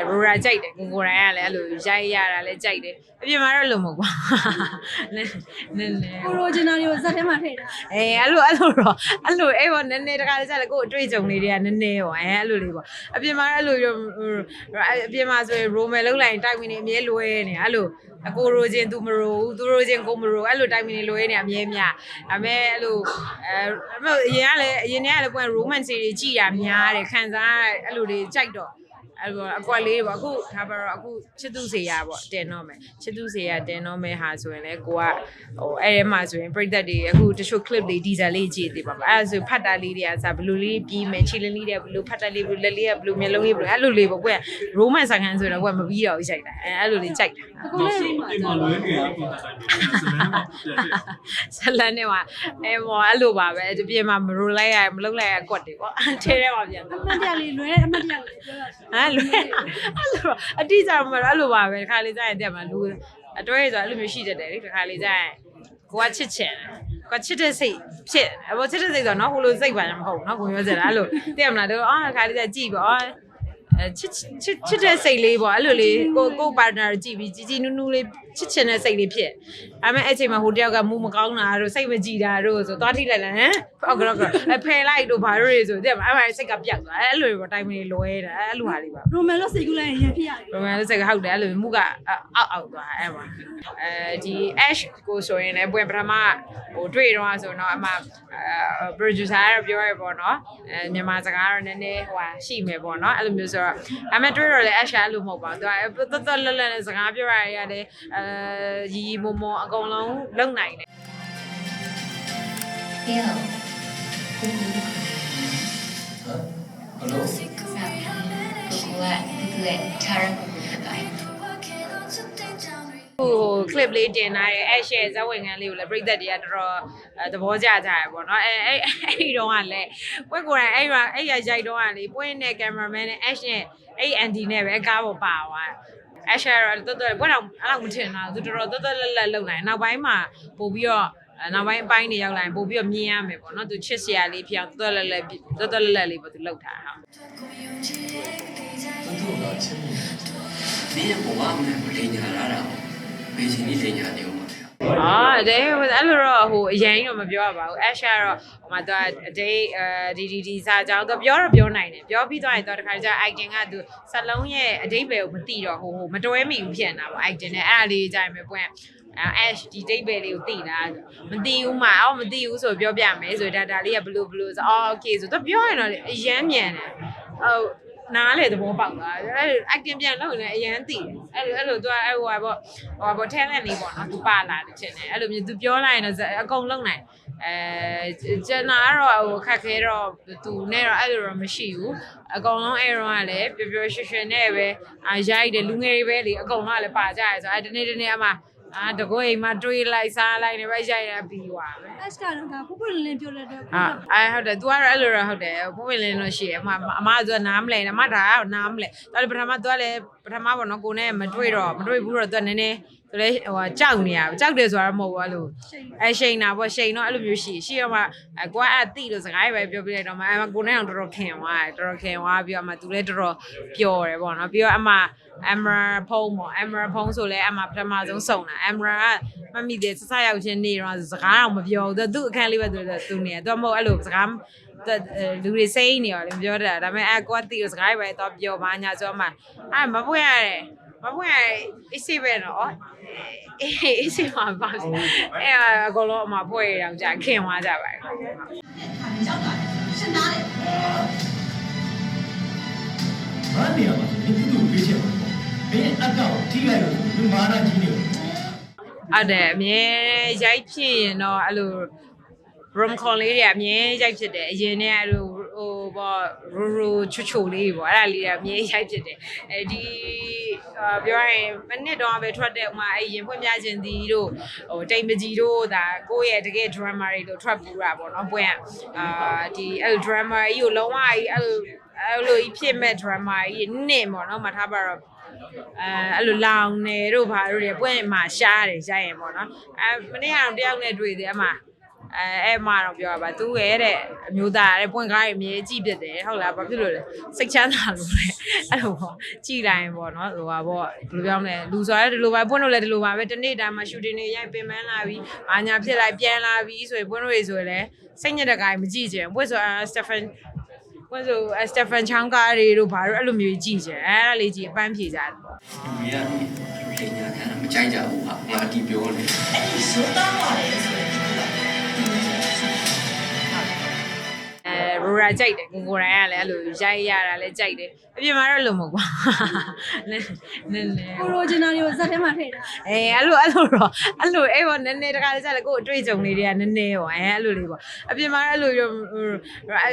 ရိုရာကြိုက်တယ်ကိုကိုရိုင်းကလည်းအဲ့လိုရိုက်ရတာလည်းကြိုက်တယ်အပြင်မှာတော့လုံမဟုတ်ပါနည်းနည်းနည်းကိုရိုဂျင်နာတွေကိုဇက်ထဲမှာထည့်တာအဲအဲ့လိုအဲ့လိုတော့အဲ့လိုအဲ့ပေါ်နည်းနည်းတခါတည်းကျလည်းကိုယ်အတွေ့အကြုံလေးတွေကနည်းနည်းဟောအဲအဲ့လိုလေးပေါ့အပြင်မှာအဲ့လိုရောအပြင်မှာဆိုရင်ရိုမယ်လုံးလိုက်တိုက်မင်းနေအမြဲလွဲနေအဲ့လိုအကိုရိုချင်းသူမရိုဘူးသူရိုချင်းကိုမရိုအဲ့လိုတိုက်မင်းနေလွဲနေအမြဲမြဒါပေမဲ့အဲ့လိုအဲအရင်ကလည်းအရင်ကလည်းပွင့် romance series ကြည်ရများတယ်ခံစားရအဲ့လိုတွေကြိုက်တော့ အဲ့တော့အကွက်လေးပေါ့အခုဒါပါတော့အခုချစ်သူစေရပေါ့တင်တော့မယ်ချစ်သူစေရတင်တော့မယ်ဟာဆိုရင်လေကိုကဟိုအဲ့ထဲမှာဆိုရင်ပြိသက်တွေအခုတချို့ clip လေး teaser လေးကြည့်သေးပါပါအဲ့ဒါဆိုဖတ်တာလေးတွေကစာဘလူးလေးပြီးမယ်ချီလင်းလေးတွေကဘလူးဖတ်တာလေးဘလူးလက်လေးကဘလူးမျက်လုံးလေးဘလူးအဲ့လိုလေးပေါ့ကိုက romance ဆန်ခန်းဆိုတော့ကိုကမပြီးတော့ဘူးရိုက်တာအဲ့အဲ့လိုလေးကြိုက်တာအကိုလည်းအိမ်မှာလွဲနေတာကိုယ်တိုင်တယ်ဆိုတော့ဇလန်နဲ့မှာအဲမော်အဲ့လိုပါပဲဒီပြင်မှာမရိုလိုက်ရမလုံးလိုက်ရအကွက်တွေပေါ့ထဲထဲမှာပြန်တယ်အမှတ်တရလေးလွဲတဲ့အမှတ်တရလေးပြောတာဟမ်လူအဲ့လိုအတိအကျမလို့အဲ့လိုပါပဲတစ်ခါလေးကျရင်တက်မှာလူအတွဲဆိုအဲ့လိုမျိုးရှိတတ်တယ်လေတစ်ခါလေးကျရင်ကိုကချစ်ချင်တယ်ကိုကချစ်တဲ့စိတ်ဖြစ်အဘောချစ်တဲ့စိတ်ဆိုတော့နော်ဟိုလိုစိတ်ပါမဟုတ်ဘူးနော်ကိုပြောစရာအဲ့လိုတက်မလားတော့အာတစ်ခါလေးကျကြည့်ပါအော်အဲချစ်ချစ်ချစ်တဲ့စိတ်လေးပေါ့အဲ့လိုလေးကိုကိုပါတနာကြည့်ပြီးជីជីနူးနူးလေး ချစ်ချင်တဲ့စိတ်လေးဖြစ်ဒါပေမဲ့အဲ့ချိန်မှာဟိုတယောက်ကမူမကောင်းတာတို့စိတ်မကြည်တာတို့ဆိုသွားထိလိုက်လာဟမ်ဟုတ်ကတော့အဖယ်လိုက်တို့ဘာတို့တွေဆိုတဲ့အဲ့မှာစိတ်ကပြောက်သွားအဲ့လိုပေါ့တိုင်မင်းလွဲတာအဲ့လိုဟာလေးပါရိုမယ်လို့စိတ်ကူးလိုက်ရင်ရန်ဖြစ်ရတယ်ရိုမန်စကဟုတ်တယ်အဲ့လိုမှုကအောက်အောက်သွားအဲ့မှာအဲဒီ ash ကိုဆိုရင်လည်းပွင့်ပထမဟိုတွေ့တော့ဆိုတော့အမအဲ producer ကတော့ပြောရပေါ့နော်အဲမြန်မာစကားတော့နည်းနည်းဟိုဟာရှိမယ်ပေါ့နော်အဲ့လိုမျိုးဆိုတော့အမတွေ့တော့လေ ash ကအဲ့လိုမဟုတ်ပါဘူးသူကတော်တော်လတ်လတ်နဲ့စကားပြောရရတယ်အဲရီရီမုံမုံအကုန်လုံးလုံနိုင်တယ် Hello. ဘလို့ကိုကိုကကိုကထာရကိုကိုကဟို clip လေးတင်ထားတယ်အဲ့ share ဇာဝင်ခံလေးကိုလည်းပြိသက်တွေကတော်တော်အဲသဘောကျကြရပေါ့နော်အဲအဲ့အဲ့ဒီတော့ကလည်းပွက်ကိုယ်တိုင်အဲ့ရအဲ့ရရိုက်တော့ကလေပွင့်နဲ့ cameraman နဲ့ ash နဲ့အဲ့ andy နဲ့ပဲအကားပေါ်ပါသွား ash က တော့တော်တော်ဘယ်တော့အဲ့လောက်မထင်တာသူတော်တော်တော်တော်လက်လက်လုံနိုင်နောက်ပိုင်းမှာပို့ပြီးတော့နောက်ပိုင်းအပိုင်းတွေရောက်လာရင်ပို့ပြီးတော့မြင်ရမယ်ပေါ့နော်သူချစ်စရာလေးဖြစ်အောင်တော်တော်လက်လက်တော်တော်လက်လက်လေးပေါ့သူလောက်ထားဟုတ်သူတို့ကချစ်မှုဒီရဲ့ဘဝမှာမတင်ညာရတာ ဘယ်ချိန်ကြီးတင်ညာနေဦးမှာလဲအာဒဲအဲ့လိုတော့ဟိုအရင်တော့မပြောရပါဘူး Ash ကတော့ဟိုမှာသူအဒိတ်အဲဒီဒီဒီစာကြောင်းသူပြောတော့ပြောနိုင်တယ်ပြောပြီးသွားရင်တော့တခါကျ item ကသူစလုံးရဲ့အဒိတ်ပဲကိုမသိတော့ဟိုဟိုမတွဲမိဘူးဖြစ်နေတာပေါ့ item နဲ့အဲ့ဒါလေးကြိုင်မယ်ပွင့်အဲ ash ဒီ date ပဲလေးကိုသိတာမသိဘူးမှာအော်မသိဘူးဆိုပြောပြမယ်ဆိုဒါဒါလေးကဘလူးဘလူးဆိုအော် okay ဆိုတော့ပြောရင်တော့အရန်မြန်တယ်ဟုတ် နားလေသဘောပေါက်သွားတယ်အဲ့ acting ပြန်လုပ်ရင်လည်းအရန်သိတယ်အဲ့လိုအဲ့လိုသူကအဲ့ဟိုဟာပေါ့ဟိုဟာပေါ့ talent လေးပေါ့နော်သူပါလာတယ်ချင်းတယ်အဲ့လိုမျိုးသူပြောလိုက်ရင်တော့အကုန်လုံးနိုင်အဲကျန်တာကတော့ဟိုခက်ခဲတော့သူနဲ့တော့အဲ့လိုတော့မရှိဘူးအကုန်လုံးအဲ့တော့ကလည်းပျော်ပျော်ရွှင်ရွှင်နဲ့ပဲအာရိုက်တယ်လူငယ်တွေပဲလေအကုန်လုံးကလည်းပါကြရဲဆိုအဲ့ဒီနေ့ဒီနေ့အမှ အာတကွေးမှတွေးလိုက်စားလိုက်နေပဲရိုက်ရပြီးသွားပဲ အက်စ်ကတော့ဒါပူပူလင်းလင်းပြောတဲ့အတွက် အာအဲဟုတ်တယ် तू ကတော့အဲ့လိုတော့ဟုတ်တယ်ပုံဝင်လင်းလို့ရှိရအမအမကသူကနားမလဲအမဒါကနားမလဲတော်တယ်ပထမ तू ကလည်းပထမပေါ့နော်ကိုနဲ့မတွေ့တော့မတွေ့ဘူးတော့ तू ကနည်းနည်းသူလည်းဟိုဟာကြောက်နေရကြောက်တယ်ဆိုတာမဟုတ်ဘူးအဲ့လိုအဲရှိန်တာပေါ့ရှိန်တော့အဲ့လိုမျိုးရှိရှိတော့မှအကွာအဲ့တိလို့စကားပဲပြောပြလိုက်တော့မှအမကိုနဲ့အောင်တော်တော်ခင်သွားတယ်တော်တော်ခင်သွားပြီးတော့အမ तू လည်းတော်တော်ပျော်တယ်ပေါ့နော်ပြီးတော့အမ Amra ဖုံးပေါ့ Amra ဖုံးဆိုလဲအမပထမဆုံးစုံတာ Amra ကမမိသေးစစရောက်ချင်းနေတော့စကားတော့မပြောဘူးသူအခန်းလေးပဲသူသူနေသူမဟုတ်အဲ့လိုစကားလူတွေစိတ်နေရောလေပြောတာဒါပေမဲ့အကွာတီကိုစကားပဲတော့ပြောပါညာဆိုမှအဲမပွင့်ရတယ်မပွင့်ရအစ်စိပဲနော်အေးအစ်စိမှာပါအဲအကောင်လုံးအမဖွဲ့ရအောင်ကြာခင်သွားကြပါမနေရပါဘူးဒီသူ့ကိုပြေးချင်ပါဘယ်အကောက်ထိလိုက်လို့ဒီမာနာကြီးနေ ဟုတ်တယ်အမြဲရိုက်ဖြစ်ရင်တော့အဲ့လို rom con လေးတွေအမြဲရိုက်ဖြစ်တယ်အရင်နဲ့အဲ့လိုဟိုပေါ့ရူရူချူချူလေးပေါ့အဲ့ဒါလေးတွေအမြဲရိုက်ဖြစ်တယ်အဲဒီအာပြောရရင်မနစ်တော့ပဲထွက်တဲ့ဥမာအဲ့ရင်ဖွင့်ပြခြင်းဒီတို့ဟိုတိမ်မကြီးတို့ဒါကိုယ့်ရဲ့တကယ် drama တွေလို့ထွက်ပူတာပေါ့နော်ပွင့်အာဒီအဲ့ drama ကြီးကိုလုံးဝကြီးအဲ့လိုအဲ့လိုကြီးဖြစ်မဲ့ drama ကြီးနင့်ပေါ့နော်မထားပါတော့ အဲအဲ့လိုလောင်နေတို့ဘာတို့တွေပွင့်မှာရှားတယ်ရိုက်ရင်ပေါ့နော်အဲမနေ့ကတော့တယောက်နဲ့တွေ့သေးအမအဲအဲ့မှာတော့ပြောရပါသူရဲ့တဲ့အမျိုးသားတဲ့ပွင့်ကားရအမြဲကြည့်ပြစ်တယ်ဟုတ်လားဘာဖြစ်လို့လဲစိတ်ချမ်းသာလို့လေအဲ့လိုပေါ့ကြည်လိုက်ရင်ပေါ့နော်ဟိုပါပေါ့ဘယ်လိုပြောမလဲလူဆိုရတဲ့ဒီလိုပါပွင့်လို့လည်းဒီလိုပါပဲတနေ့တိုင်းမှာရှူတင်နေရိုက်ပင်ပန်းလာပြီးအာညာဖြစ်လိုက်ပြန်လာပြီးဆိုရင်ပွင့်လို့ရဆိုရင်လည်းစိတ်ညစ်တဲ့ကားမကြည့်ချင်ပွင့်ဆိုစတက်ဖန် ပွင့်ဆိုစတက်ဖန်ချောင်းကားတွေတို့ဘာလို့အဲ့လိုမျိုးကြည့်ချင်အဲ့ဒါလေးကြည့်အပန်းဖြေကြတယ်ပေါ့လူတွေကလိန်ညာခံတာမကြိုက်ကြဘူးဟာငါတီပြောနေအဲရို ရာကြိုက်တယ်ကိုကိုရိုင်းကလည်းအဲ့လိုရိုက်ရတာလည်းကြိုက်တယ်အပြင်မှာတော့လုံမဟုတ်ပါနည်းနည်းနည်းကိုရိုဂျင်နာတွေကိုဇက်ထဲမှာထည့်တာအဲအဲ့လိုအဲ့လိုတော့အဲ့လိုအဲ့ပေါ်နည်းနည်းတခါတည်းကျလည်းကိုယ်အတွေ့အကြုံလေးတွေကနည်းနည်းပေါ့အဲအဲ့လိုလေးပေါ့အပြင်မှာအဲ့လိုရော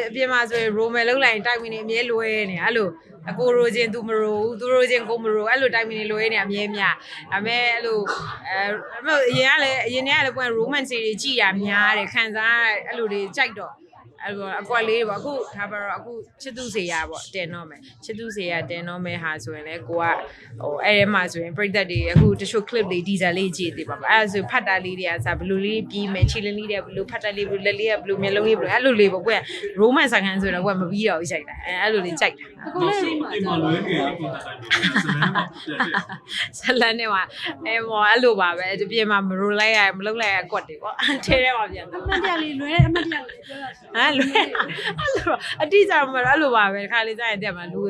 အပြင်မှာဆိုရင်ရိုမယ်လုံးလိုက်တိုက်မီနေအမြဲလွဲနေအဲ့လိုအကိုရိုချင်းသူမရိုဘူးသူရိုချင်းကိုမရိုအဲ့လိုတိုက်မီနေလွဲနေအမြဲမြဒါပေမဲ့အဲ့လိုအဲအရင်ကလည်းအရင်ကလည်းပွင့် romance series ကြည့်ရများတယ်ခံစားရအဲ့လိုတွေကြိုက်တော့ အဲ့လိုအကွက်လေးပေါ့အခုဒါပါတော့အခုချစ်သူစေရပေါ့တင်တော့မယ်ချစ်သူစေရတင်တော့မယ်ဟာဆိုရင်လေကိုကဟိုအဲ့ထဲမှာဆိုရင်ပြိသက်တွေအခုတချို့ clip တွေ teaser လေးကြည့်သေးပါပါအဲ့ဒါဆိုဖတ်တာလေးတွေကစားဘလူးလေးပြီးမယ်ချီလင်းလေးတွေဘလူးဖတ်တာလေးဘလူးလက်လေးကဘလူးမျက်လုံးလေးဘလူးအဲ့လိုလေးပေါ့ကိုက romance ဆန်ခန်းဆိုတော့ကိုကမပြီးတော့ဘူးကြိုက်တာအဲ့အဲ့လိုလေးကြိုက်တာအကုန်လုံးဒီမှာလွဲနေတယ်ပုံစံတိုင်းဇလန်မှာပြည့်တယ်ဇလန်နဲ့မှာအဲမော်အဲ့လိုပါပဲဒီပြင်မှာမရိုလိုက်ရမလုံးလိုက်ရအကွက်တွေပေါ့ထဲထဲမှာပြန်တာအမှတ်တရလေးလွယ်တဲ့အမှတ်တရလေးပြောတာဟမ်လွယ်အဲ့လိုအတိအကျမလို့အဲ့လိုပါပဲဒီခါလေးကျရင်တက်မှာလူ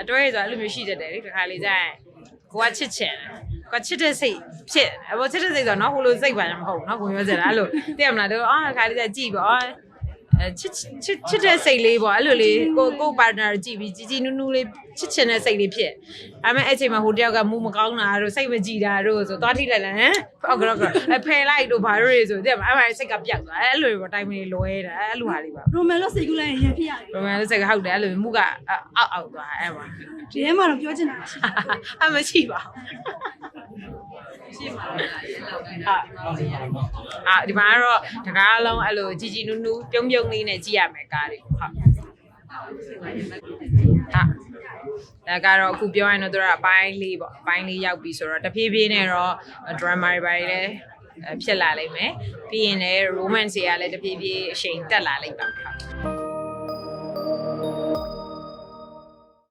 အတွဲဆိုအဲ့လိုမျိုးရှိတတ်တယ်လေဒီခါလေးကျရင်ကိုကချစ်ချင်တယ်ကိုချစ်တဲ့စိတ်ဖြစ်အပေါ်ချစ်တဲ့စိတ်ဆိုတော့နော်ဟိုလိုစိတ်ပါမဟုတ်ဘူးနော်ကိုပြောချင်တာအဲ့လိုတက်မလားတော့အာခါလေးကျကြည့်ပေါ့ အာအဲချစ်ချစ်ချစ်တဲ့စိတ်လေးပေါ့အဲ့လိုလေးကိုကို partner ကြည့်ပြီးជីជីနူးနူးလေးချစ်ချင်တဲ့စိတ်လေးဖြစ်ဒါပေမဲ့အဲ့ချိန်မှာဟိုတယောက်ကမူမကောင်းတာတို့စိတ်မကြည်တာတို့ဆိုသွားထိလိုက်လိုက်ဟမ်ဟုတ်ကဲ့ဟုတ်ကဲ့အဖယ်လိုက်တို့ဘာတို့တွေဆိုတဲ့အဲ့မှာစိတ်ကပြောက်သွားအဲ့လိုတွေပေါ့တိုင်းမလေးလွဲတာအဲ့လိုဟာလေးပါရိုမယ်လို့စိတ်ကူးလိုက်ရင်ရန်ဖြစ်ရတယ်ရိုမန်လို့စိတ်ကဟုတ်တယ်အဲ့လိုမူကအောက်အောက်သွားအဲ့မှာဒီထဲမှာတော့ပြောချင်တာရှိတယ်အမရှိပါ ရှိပါအာဒီမှာကတော့တကားလုံးအဲ့လိုជីជីနူးနူးပြုံးပြုံးလေးနဲ့ကြည့်ရမယ်ကားတွေဟုတ်ဟာဒါကတော့အခုပြောရင်တော့သူကအပိုင်းလေးပေါ့အပိုင်းလေးရောက်ပြီဆိုတော့တဖြည်းဖြည်းနဲ့တော့ drama တွေပါလေဖြစ်လာလိမ့်မယ်ပြီးရင်လည်း romance တွေကလည်းတဖြည်းဖြည်းအချိန်တက်လာလိမ့်ပါဟုတ်